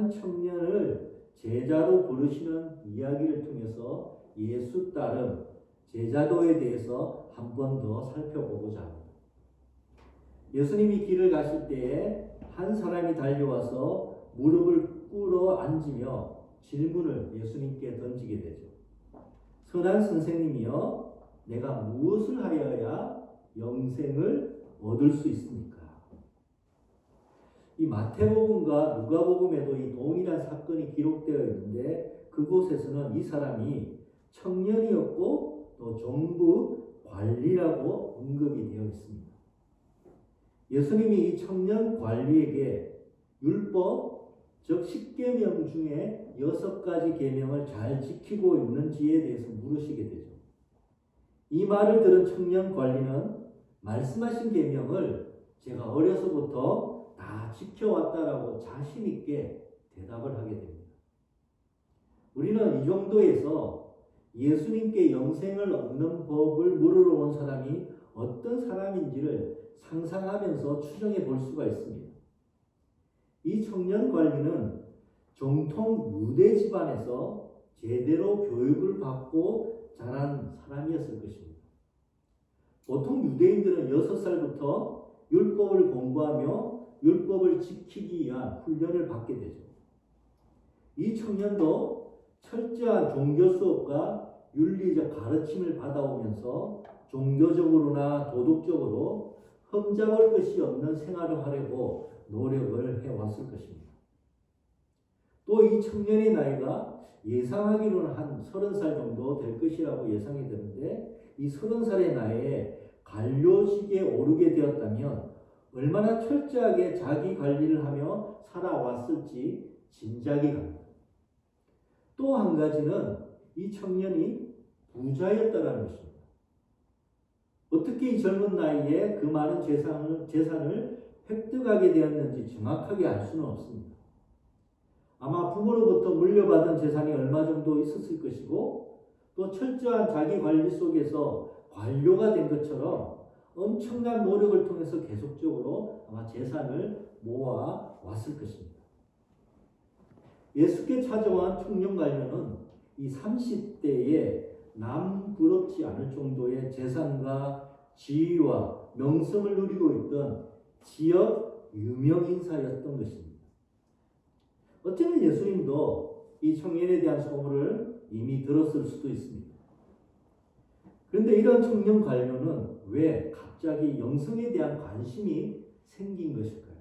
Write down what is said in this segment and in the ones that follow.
한 청년을 제자로 부르시는 이야기를 통해서 예수 따름 제자도에 대해서 한 번 더 살펴보고자 합니다. 예수님이 길을 가실 때에 한 사람이 달려와서 무릎을 꿇어 앉으며 질문을 예수님께 던지게 되죠. 선한 선생님이여, 내가 무엇을 하여야 영생을 얻을 수 있습니까? 이 마태복음과 누가복음에도 이 동일한 사건이 기록되어 있는데 그곳에서는 이 사람이 청년이었고 또 정부 관리라고 언급이 되어 있습니다. 예수님이 이 청년 관리에게 율법 즉 십계명 중에 여섯 가지 계명을 잘 지키고 있는지에 대해서 물으시게 되죠. 이 말을 들은 청년 관리는 말씀하신 계명을 제가 어려서부터 다 지켜왔다라고 자신 있게 대답을 하게 됩니다. 우리는 이 정도에서 예수님께 영생을 얻는 법을 물으러 온 사람이 어떤 사람인지를 상상하면서 추정해 볼 수가 있습니다. 이 청년 관리는 정통 유대 집안에서 제대로 교육을 받고 자란 사람이었을 것입니다. 보통 유대인들은 6살부터 율법을 공부하며 율법을 지키기 위한 훈련을 받게 되죠. 이 청년도 철저한 종교 수업과 윤리적 가르침을 받아오면서 종교적으로나 도덕적으로 흠잡을 것이 없는 생활을 하려고 노력을 해왔을 것입니다. 또 이 청년의 나이가 예상하기로는 한 서른 살 정도 될 것이라고 예상이 되는데 이 서른 살의 나이에 관료직에 오르게 되었다면 얼마나 철저하게 자기 관리를 하며 살아왔을지 짐작이 갑니다. 또 한 가지는 이 청년이 부자였다라는 것입니다. 어떻게 이 젊은 나이에 그 많은 재산을, 재산을 획득하게 되었는지 정확하게 알 수는 없습니다. 아마 부모로부터 물려받은 재산이 얼마 정도 있었을 것이고 또 철저한 자기 관리 속에서 관료가 된 것처럼 엄청난 노력을 통해서 계속적으로 아마 재산을 모아 왔을 것입니다. 예수께 찾아온 청년 관료는 이 30대에 남 부럽지 않을 정도의 재산과 지위와 명성을 누리고 있던 지역 유명 인사였던 것입니다. 어쩌면 예수님도 이 청년에 대한 소문을 이미 들었을 수도 있습니다. 그런데 이런 청년 관료는 왜 갑자기 영성에 대한 관심이 생긴 것일까요?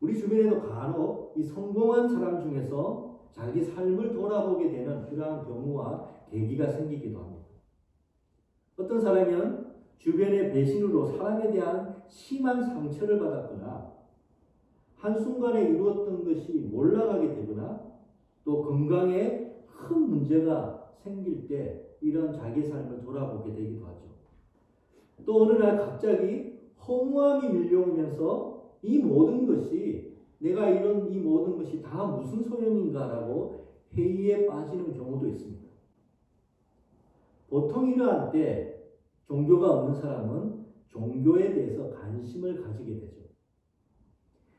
우리 주변에도 간혹 이 성공한 사람 중에서 자기 삶을 돌아보게 되는 그러한 경우와 계기가 생기기도 합니다. 어떤 사람은 주변의 배신으로 사람에 대한 심한 상처를 받았거나 한순간에 이루었던 것이 몰락하게 되거나 또 건강에 큰 문제가 생길 때 이런 자기 삶을 돌아보게 되기도 하죠. 또 어느 날 갑자기 허무함이 밀려오면서 이 모든 것이 내가 이런 이 모든 것이 다 무슨 소용인가라고 회의에 빠지는 경우도 있습니다. 보통 이러한 때 종교가 없는 사람은 종교에 대해서 관심을 가지게 되죠.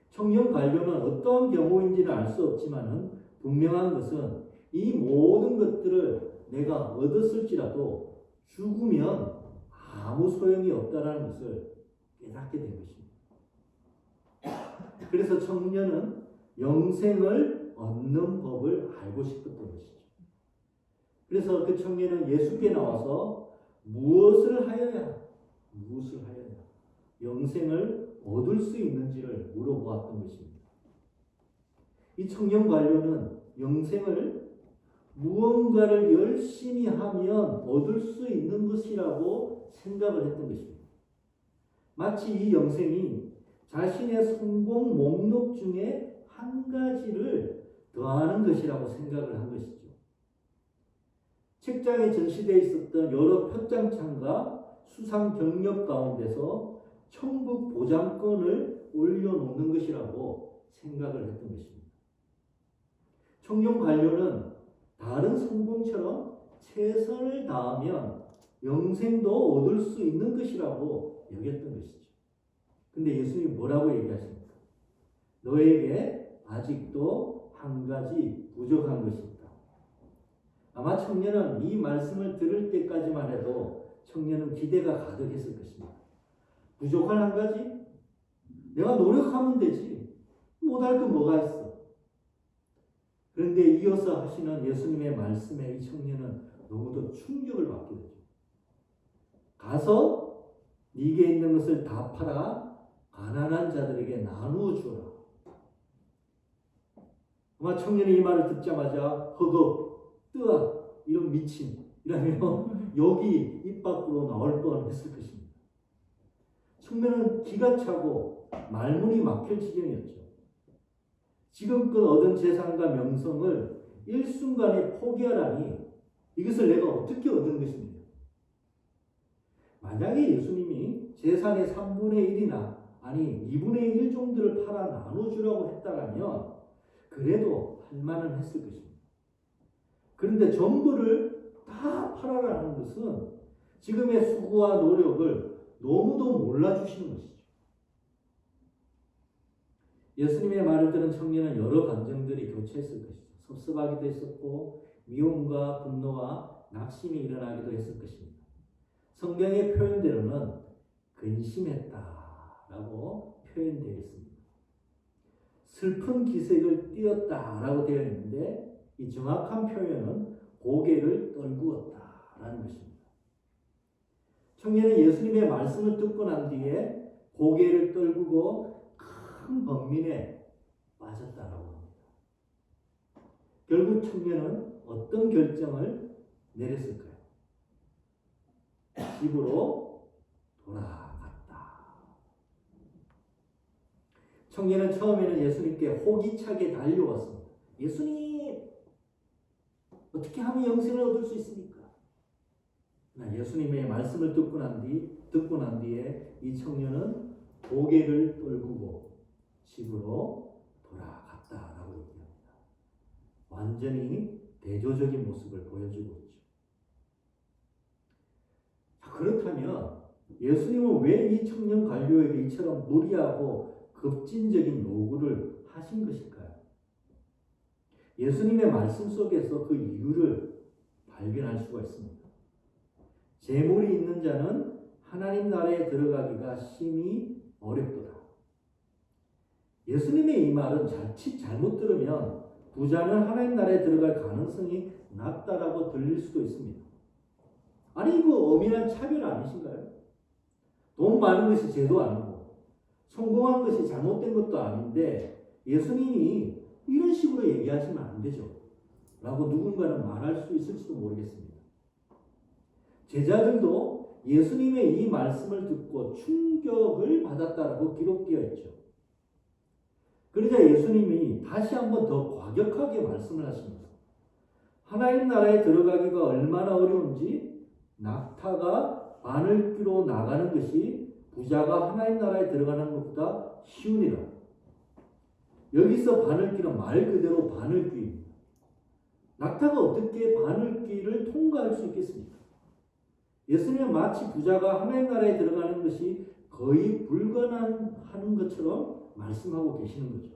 청년 관료는 어떤 경우인지는 알 수 없지만은 분명한 것은 이 모든 것들을 내가 얻었을지라도 죽으면 아무 소용이 없다라는 것을 깨닫게 된 것입니다. 그래서 청년은 영생을 얻는 법을 알고 싶었던 것이죠. 그래서 그 청년은 예수께 나와서 무엇을 하여야, 무엇을 하여야 영생을 얻을 수 있는지를 물어보았던 것입니다. 이 청년 관료는 영생을 무언가를 열심히 하면 얻을 수 있는 것이라고 생각을 했던 것입니다. 마치 이 영생이 자신의 성공 목록 중에 한 가지를 더하는 것이라고 생각을 한 것이죠. 책장에 전시되어 있었던 여러 표장창과 수상 경력 가운데서 천국 보장권을 올려놓는 것이라고 생각을 했던 것입니다. 청년 관료는 다른 성공처럼 최선을 다하면 영생도 얻을 수 있는 것이라고 여겼던 것이죠. 근데 예수님이 뭐라고 얘기하십니까? 너에게 아직도 한 가지 부족한 것이 있다. 아마 청년은 이 말씀을 들을 때까지만 해도 청년은 기대가 가득했을 것입니다. 부족한 한 가지? 내가 노력하면 되지. 못할 건 뭐가 있어? 그런데 이어서 하시는 예수님의 말씀에 이 청년은 너무도 충격을 받게 되죠. 가서 네게 있는 것을 다 팔아 가난한 자들에게 나누어 주어라. 아마 청년이 이 말을 듣자마자 허거, 뜨아, 이런 미친, 이라며 여기 입 밖으로 나올 뻔했을 것입니다. 청년은 기가 차고 말문이 막힐 지경이었죠. 지금껏 얻은 재산과 명성을 일순간에 포기하라니 이것을 내가 어떻게 얻은 것입니까? 만약에 예수님이 재산의 3분의 1이나 아니 2분의 1 정도를 팔아 나눠주라고 했다라면 그래도 할 만은 했을 것입니다. 그런데 전부를 다 팔아라는 것은 지금의 수고와 노력을 너무도 몰라주시는 것이죠. 예수님의 말을 들은 청년은 여러 감정들이 교체했을 것이죠. 섭섭하기도 했었고 미움과 분노와 낙심이 일어나기도 했을 것입니다. 성경의 표현대로는 근심했다라고 표현되어 있습니다. 슬픈 기색을 띄었다라고 되어 있는데 이 정확한 표현은 고개를 떨구었다라는 것입니다. 청년은 예수님의 말씀을 듣고 난 뒤에 고개를 떨구고 큰 번민에 빠졌다라고 합니다. 결국 청년은 어떤 결정을 내렸을까요? 집으로 돌아갔다. 청년은 처음에는 예수님께 호기차게 달려왔습니다. 예수님, 어떻게 하면 영생을 얻을 수 있습니까? 예수님의 말씀을 듣고 난 뒤, 듣고 난 뒤에 이 청년은 고개를 떨구고 집으로 돌아갔다라고 얘기합니다. 완전히 대조적인 모습을 보여주고 있죠. 자, 그렇다면 예수님은 왜 이 청년 관료에게 이처럼 무리하고 급진적인 요구를 하신 것일까요? 예수님의 말씀 속에서 그 이유를 발견할 수가 있습니다. 재물이 있는 자는 하나님 나라에 들어가기가 심히 어렵도다. 예수님의 이 말은 자칫 잘못 들으면 부자는 하나님 나라에 들어갈 가능성이 낮다라고 들릴 수도 있습니다. 아니 이거 엄연한 차별 아니신가요? 돈 많은 것이 죄도 아니고 성공한 것이 잘못된 것도 아닌데 예수님이 이런 식으로 얘기하시면 안 되죠. 라고 누군가는 말할 수 있을지도 모르겠습니다. 제자들도 예수님의 이 말씀을 듣고 충격을 받았다라고 기록되어 있죠. 그러자 예수님이 다시 한번 더 과격하게 말씀을 하십니다. 하나님 나라에 들어가기가 얼마나 어려운지 낙타가 바늘귀로 나가는 것이 부자가 하나님 나라에 들어가는 것보다 쉬우니라. 여기서 바늘귀는 말 그대로 바늘귀입니다. 낙타가 어떻게 바늘귀를 통과할 수 있겠습니까? 예수님은 마치 부자가 하나님 나라에 들어가는 것이 거의 불가능한 것처럼 말씀하고 계시는 거죠.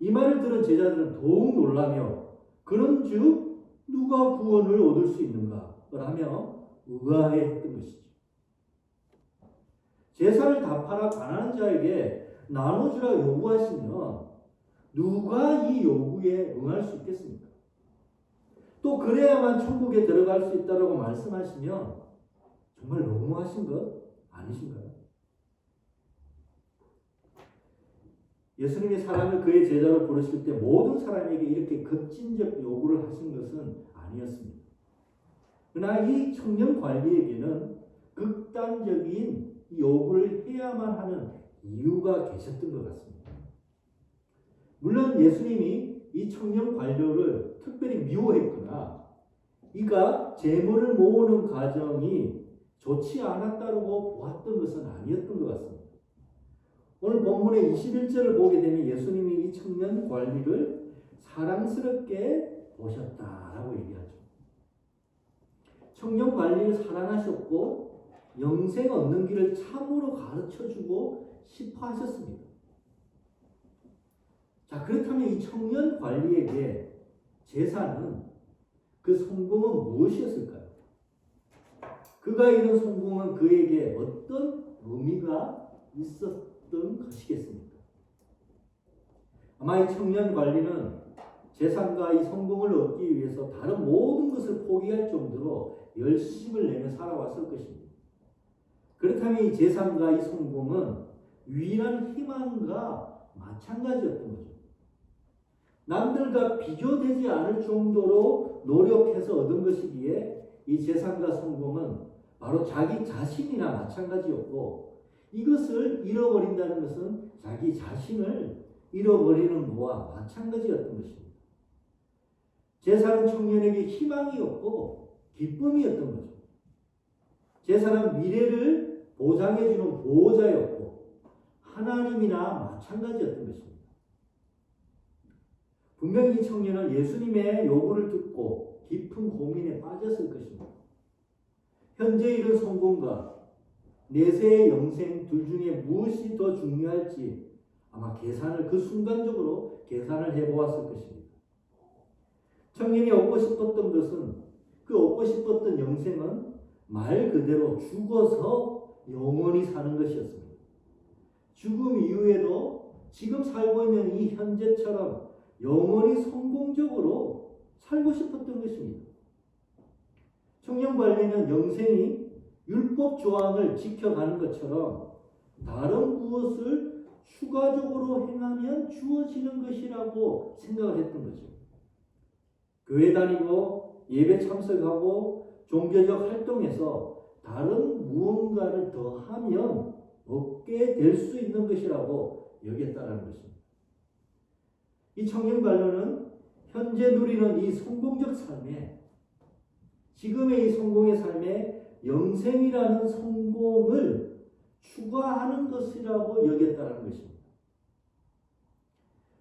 이 말을 들은 제자들은 더욱 놀라며 그런즉 누가 구원을 얻을 수 있는가 하며 의아해했던 것이죠. 제사를 다 팔아 가난한 자에게 나눠주라 요구하시면 누가 이 요구에 응할 수 있겠습니까? 또 그래야만 천국에 들어갈 수 있다라고 말씀하시면 정말 너무하신 것 아니신가요? 예수님이 사람을 그의 제자로 부르실 때 모든 사람에게 이렇게 급진적 요구를 하신 것은 아니었습니다. 그러나 이 청년 관리에게는 극단적인 요구를 해야만 하는 이유가 계셨던 것 같습니다. 물론 예수님이 이 청년 관료를 특별히 미워했거나 이가 재물을 모으는 과정이 좋지 않았다고 보았던 것은 아니었던 것 같습니다. 오늘 본문의 21절을 보게 되면 예수님이 이 청년 관리를 사랑스럽게 보셨다라고 얘기하죠. 청년 관리를 사랑하셨고 영생 얻는 길을 참으로 가르쳐 주고 싶어 하셨습니다. 자, 그렇다면 이 청년 관리에게 제사는 그 성공은 무엇이었을까요? 그가 이룬 성공은 그에게 어떤 의미가 있었 던 것이겠습니까? 아마 이 청년 관리는 재산과 이 성공을 얻기 위해서 다른 모든 것을 포기할 정도로 열심을 내며 살아왔을 것입니다. 그렇다면 이 재산과 이 성공은 유일한 희망과 마찬가지였던 거죠. 남들과 비교되지 않을 정도로 노력해서 얻은 것이기에 이 재산과 성공은 바로 자기 자신이나 마찬가지였고 이것을 잃어버린다는 것은 자기 자신을 잃어버리는 거와 마찬가지였던 것입니다. 제사는 청년에게 희망이었고 기쁨이었던 거죠. 제사는 미래를 보장해주는 보호자였고 하나님이나 마찬가지였던 것입니다. 분명히 이 청년은 예수님의 요구를 듣고 깊은 고민에 빠졌을 것입니다. 현재 이룬 성공과 내세의 영생 둘 중에 무엇이 더 중요할지 아마 계산을 그 순간적으로 계산을 해보았을 것입니다. 청년이 얻고 싶었던 것은 그 얻고 싶었던 영생은 말 그대로 죽어서 영원히 사는 것이었습니다. 죽음 이후에도 지금 살고 있는 이 현재처럼 영원히 성공적으로 살고 싶었던 것입니다. 청년 관리는 영생이 율법 조항을 지켜가는 것처럼 다른 무엇을 추가적으로 행하면 주어지는 것이라고 생각을 했던 거죠. 교회 다니고 예배 참석하고 종교적 활동에서 다른 무언가를 더 하면 얻게 될 수 있는 것이라고 여겼다는 것입니다. 이 청년 관료는 현재 누리는 이 성공적 삶에 지금의 이 성공의 삶에 영생이라는 성공을 추가하는 것이라고 여겼다는 것입니다.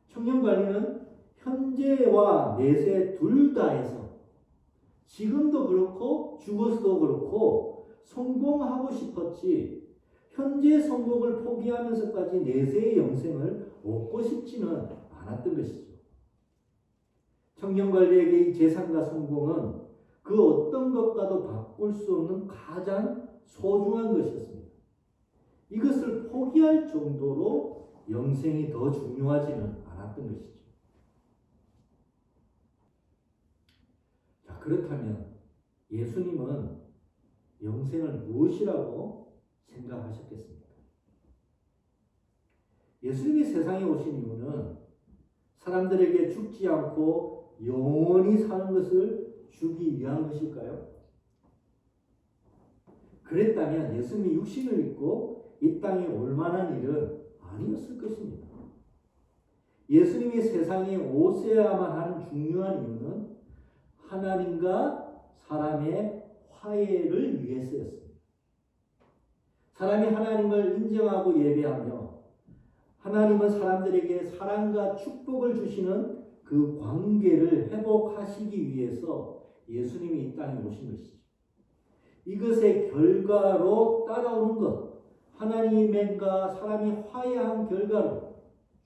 청년 관리는 현재와 내세 둘 다에서 지금도 그렇고 죽어서도 그렇고 성공하고 싶었지 현재 성공을 포기하면서까지 내세의 영생을 얻고 싶지는 않았던 것이죠. 청년 관리에게 이 재산과 성공은 그 어떤 것과도 바꿀 수 없는 가장 소중한 것이었습니다. 이것을 포기할 정도로 영생이 더 중요하지는 않았던 것이죠. 자, 그렇다면 예수님은 영생을 무엇이라고 생각하셨겠습니까? 예수님이 세상에 오신 이유는 사람들에게 죽지 않고 영원히 사는 것을 주기 위한 것일까요? 그랬다면 예수님이 육신을 입고 이 땅에 올 만한 일은 아니었을 것입니다. 예수님이 세상에 오셔야만 하는 중요한 이유는 하나님과 사람의 화해를 위해서였습니다. 사람이 하나님을 인정하고 예배하며 하나님은 사람들에게 사랑과 축복을 주시는 그 관계를 회복하시기 위해서 예수님이 이 땅에 오신 것이죠. 이것의 결과로 따라오는 것, 하나님과 사람이 화해한 결과로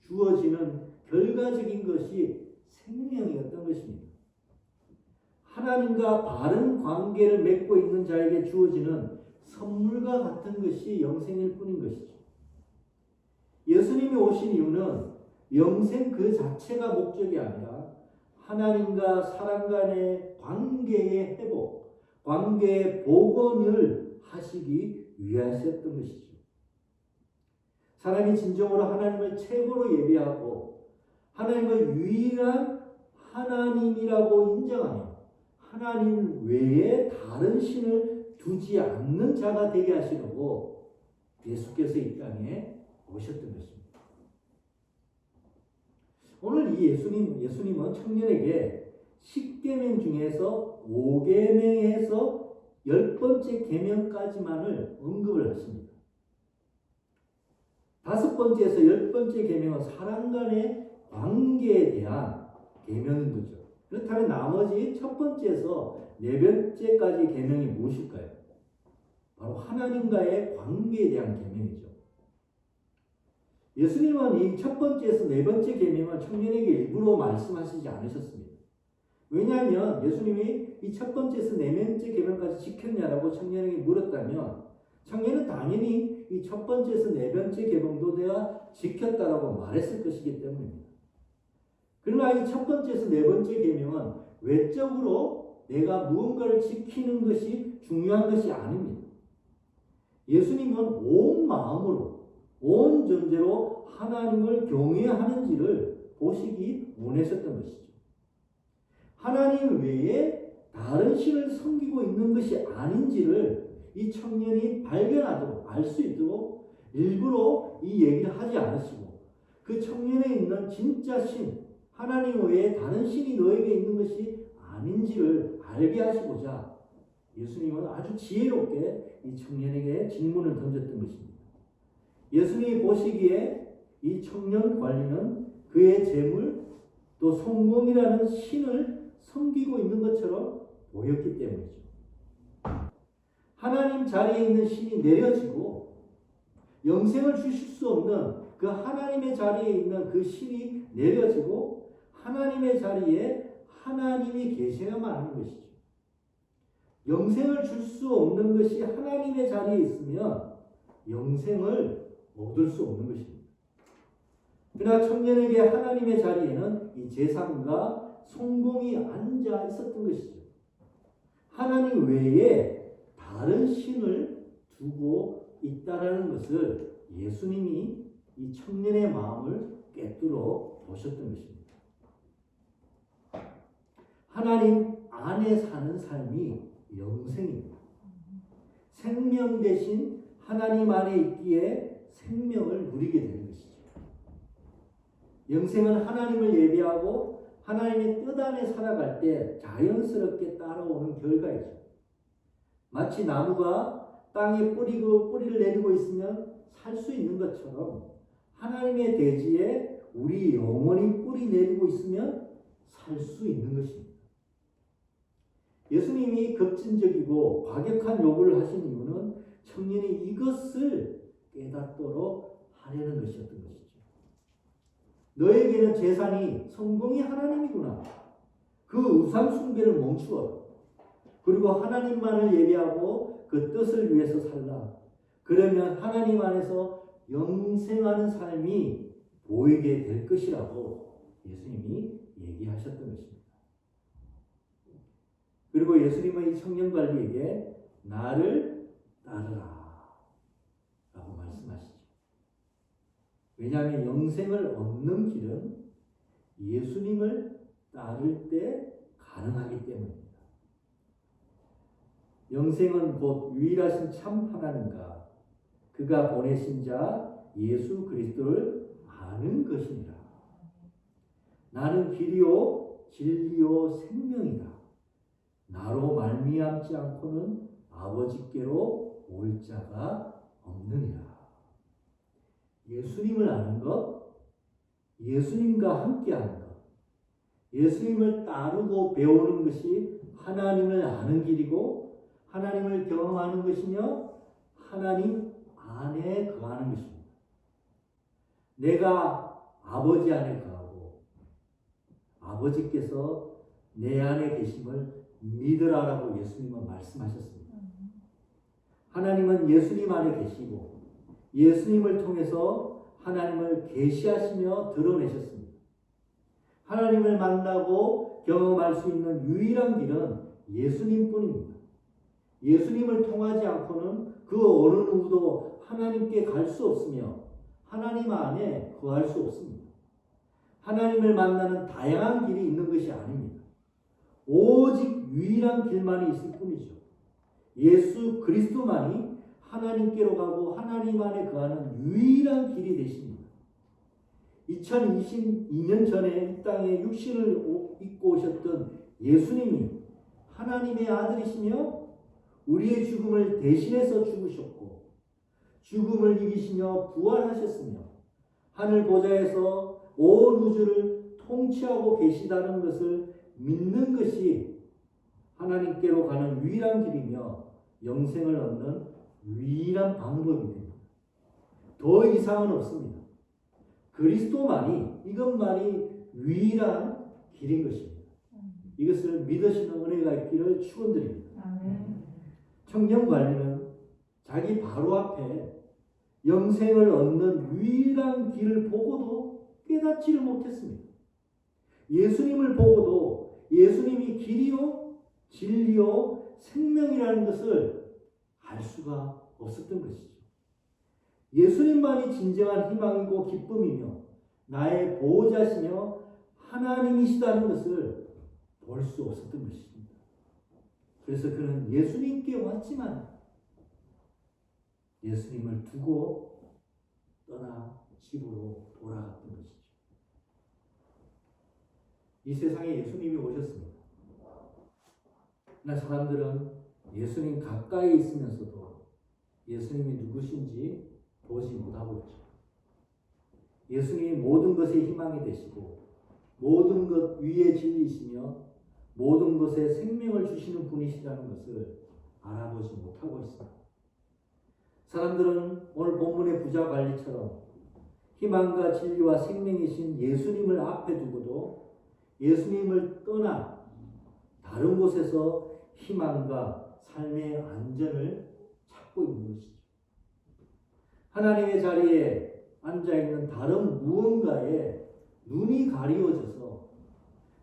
주어지는 결과적인 것이 생명이었던 것입니다. 하나님과 바른 관계를 맺고 있는 자에게 주어지는 선물과 같은 것이 영생일 뿐인 것이죠. 예수님이 오신 이유는 영생 그 자체가 목적이 아니라 하나님과 사람 간의 관계의 회복, 관계의 복원을 하시기 위하셨던 것이죠. 사람이 진정으로 하나님을 최고로 예배하고 하나님을 유일한 하나님이라고 인정하며 하나님 외에 다른 신을 두지 않는 자가 되게 하시려고 예수께서 이 땅에 오셨던 것입니다. 오늘 이 예수님 예수님은 청년에게 10계명 중에서 5계명에서 열 번째 계명까지만을 언급을 하십니다. 다섯 번째에서 열 번째 계명은 사람 간의 관계에 대한 계명인 거죠. 그렇다면 나머지 첫 번째에서 네 번째까지 계명이 무엇일까요? 바로 하나님과의 관계에 대한 계명이죠. 예수님은 이 첫 번째에서 네 번째 계명을 청년에게 일부러 말씀하시지 않으셨습니다. 왜냐하면 예수님이 이 첫 번째에서 네 번째 계명까지 지켰냐라고 청년에게 물었다면 청년은 당연히 이 첫 번째에서 네 번째 계명도 내가 지켰다라고 말했을 것이기 때문입니다. 그러나 이 첫 번째에서 네 번째 계명은 외적으로 내가 무언가를 지키는 것이 중요한 것이 아닙니다. 예수님은 온 마음으로 온 존재로 하나님을 경외하는지를 보시기 원하셨던 것이죠. 하나님 외에 다른 신을 섬기고 있는 것이 아닌지를 이 청년이 발견하도록 알 수 있도록 일부러 이 얘기를 하지 않으시고 그 청년에 있는 진짜 신 하나님 외에 다른 신이 너에게 있는 것이 아닌지를 알게 하시고자 예수님은 아주 지혜롭게 이 청년에게 질문을 던졌던 것입니다. 예수님이 보시기에 이 청년 관리는 그의 재물 또 성공이라는 신을 섬기고 있는 것처럼 보였기 때문이죠. 하나님 자리에 있는 신이 내려지고 영생을 주실 수 없는 그 하나님의 자리에 있는 그 신이 내려지고 하나님의 자리에 하나님이 계셔야만 하는 것이죠. 영생을 줄 수 없는 것이 하나님의 자리에 있으면 영생을 얻을 수 없는 것입니다. 그러나 청년에게 하나님의 자리에는 이 재산과 성공이 앉아 있었던 것이죠. 하나님 외에 다른 신을 두고 있다라는 것을 예수님이 이 청년의 마음을 꿰뚫어 보셨던 것입니다. 하나님 안에 사는 삶이 영생입니다. 생명 대신 하나님 안에 있기에 생명을 누리게 되는 것이죠. 영생은 하나님을 예배하고 하나님의 뜻 안에 살아갈 때 자연스럽게 따라오는 결과이죠. 마치 나무가 땅에 뿌리고 뿌리를 내리고 있으면 살 수 있는 것처럼 하나님의 대지에 우리 영혼이 뿌리 내리고 있으면 살 수 있는 것입니다. 예수님이 급진적이고 과격한 요구를 하신 이유는 청년이 이것을 깨닫도록 하려는 것이었던 것이죠. 너에게는 재산이 성공이 하나님이구나. 그 우상 숭배를 멈추어라. 그리고 하나님만을 예배하고 그 뜻을 위해서 살라. 그러면 하나님 안에서 영생하는 삶이 보이게 될 것이라고 예수님이 얘기하셨던 것입니다. 그리고 예수님은 이 청년 관리에게 나를 따르라 라고 말씀하시죠. 왜냐하면 영생을 얻는 길은 예수님을 따를 때 가능하기 때문입니다. 영생은 곧 유일하신 참 하나님과 그가 보내신 자 예수 그리스도를 아는 것이니라. 나는 길이요 진리요 생명이다. 나로 말미암지 않고는 아버지께로 올 자가 없느니라. 예수님을 아는 것, 예수님과 함께하는 것, 예수님을 따르고 배우는 것이 하나님을 아는 길이고 하나님을 경험하는 것이며 하나님 안에 거하는 것입니다. 내가 아버지 안에 거하고 아버지께서 내 안에 계심을 믿으라라고 예수님은 말씀하셨습니다. 하나님은 예수님 안에 계시고 예수님을 통해서 하나님을 계시하시며 드러내셨습니다. 하나님을 만나고 경험할 수 있는 유일한 길은 예수님뿐입니다. 예수님을 통하지 않고는 그 어느 누구도 하나님께 갈 수 없으며 하나님 안에 거할 수 없습니다. 하나님을 만나는 다양한 길이 있는 것이 아닙니다. 오직 유일한 길만이 있을 뿐이죠. 예수 그리스도만이 하나님께로 가고 하나님 안에 거하는 유일한 길이 되십니다. 2022년 전에 이 땅에 육신을 입고 오셨던 예수님이 하나님의 아들이시며 우리의 죽음을 대신해서 죽으셨고 죽음을 이기시며 부활하셨으며 하늘 보좌에서 온 우주를 통치하고 계시다는 것을 믿는 것이 하나님께로 가는 유일한 길이며 영생을 얻는 유일한 방법이 됩니다. 더 이상은 없습니다. 그리스도만이 이것만이 유일한 길인 것입니다. 이것을 믿으시는 은혜가 있기를 축원드립니다. 청년 관리는 자기 바로 앞에 영생을 얻는 유일한 길을 보고도 깨닫지를 못했습니다. 예수님을 보고도 예수님이 길이요, 진리요, 생명이라는 것을 알 수가 없었던 것이죠. 예수님만이 진정한 희망이고 기쁨이며 나의 보호자시며 하나님이시다는 것을 볼 수 없었던 것입니다. 그래서 그는 예수님께 왔지만 예수님을 두고 떠나 집으로 돌아갔던 것이죠. 이 세상에 예수님이 오셨습니다. 그러나 사람들은 예수님 가까이 있으면서도 예수님이 누구신지 보지 못하고 있죠. 예수님이 모든 것의 희망이 되시고 모든 것 위에 진리시며 모든 것에 생명을 주시는 분이시라는 것을 알아보지 못하고 있습니다. 사람들은 오늘 본문의 부자 관리처럼 희망과 진리와 생명이신 예수님을 앞에 두고도 예수님을 떠나 다른 곳에서 희망과 삶의 안전을 찾고 있는 것이죠. 하나님의 자리에 앉아 있는 다른 무언가에 눈이 가리워져서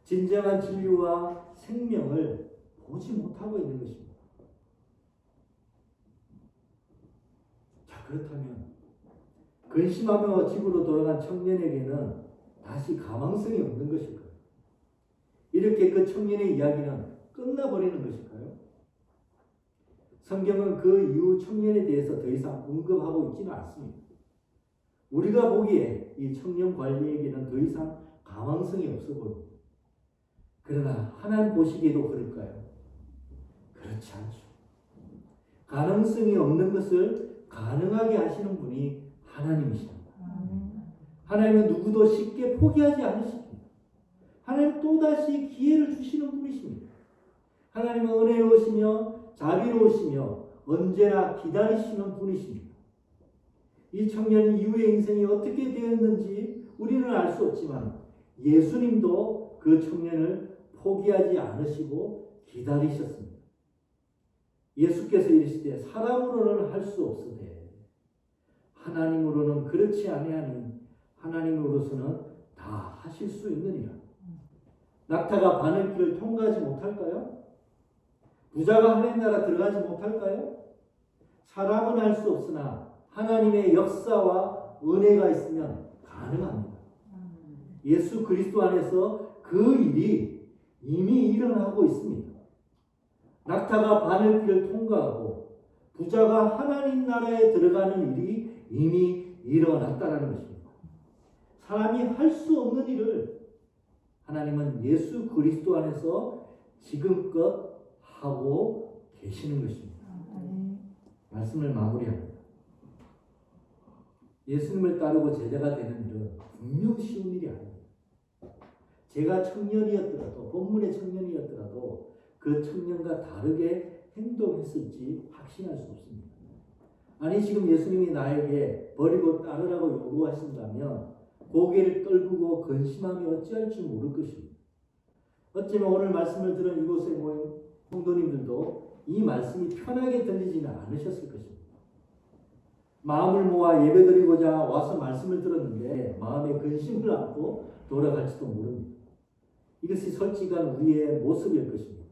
진정한 진리와 생명을 보지 못하고 있는 것입니다. 자, 그렇다면 근심하며 집으로 돌아간 청년에게는 다시 가망성이 없는 것일까요? 이렇게 그 청년의 이야기는 끝나버리는 것일까요? 성경은 그 이후 청년에 대해서 더 이상 언급하고 있지는 않습니다. 우리가 보기에 이 청년 관리에게는 더 이상 가망성이 없어 보입니다. 그러나 하나님 보시기에도 그럴까요? 그렇지 않죠. 가능성이 없는 것을 가능하게 하시는 분이 하나님이십니다. 하나님은 누구도 쉽게 포기하지 않으십니다. 하나님 또다시 기회를 주시는 분이십니다. 하나님은 은혜로우시며 자비로우시며 언제나 기다리시는 분이십니다. 이 청년 이후의 인생이 어떻게 되었는지 우리는 알 수 없지만 예수님도 그 청년을 포기하지 않으시고 기다리셨습니다. 예수께서 이르시되 사람으로는 할 수 없으되 하나님으로는 그렇지 아니하니 하나님으로서는 다 하실 수 있느니라. 낙타가 바늘길을 통과하지 못할까요? 부자가 하나님 나라 들어가지 못할까요? 사람은 할 수 없으나 하나님의 역사와 은혜가 있으면 가능합니다. 예수 그리스도 안에서 그 일이 이미 일어나고 있습니다. 낙타가 바늘길을 통과하고 부자가 하나님 나라에 들어가는 일이 이미 일어났다는 것입니다. 사람이 할 수 없는 일을 하나님은 예수 그리스도 안에서 지금껏 하고 계시는 것입니다. 말씀을 마무리합니다. 예수님을 따르고 제자가 되는 일은 분명 쉬운 일이 아닙니다. 제가 청년이었더라도 본문의 청년이었더라도 그 청년과 다르게 행동했을지 확신할 수 없습니다. 아니 지금 예수님이 나에게 버리고 따르라고 요구하신다면 고개를 떨구고 근심하며 어찌할 줄 모를 것입니다. 어쩌면 오늘 말씀을 들은 이곳에 모인 성도님들도 이 말씀이 편하게 들리지는 않으셨을 것입니다. 마음을 모아 예배드리고자 와서 말씀을 들었는데 마음에 근심을 안고 돌아갈지도 모릅니다. 이것이 솔직한 우리의 모습일 것입니다.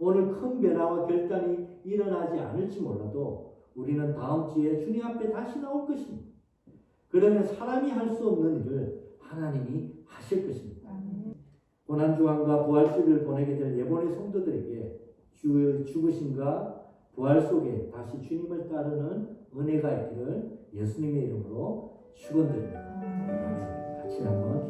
오늘 큰 변화와 결단이 일어나지 않을지 몰라도 우리는 다음 주에 주님 앞에 다시 나올 것입니다. 그러면 사람이 할 수 없는 일을 하나님이 하실 것입니다. 고난주간과 부활주를 보내게 될 예본의 성도들에게 주, 죽으심과 부활 속에 다시 주님을 따르는 은혜가 있기를 예수님의 이름으로 축원드립니다. 같이 한번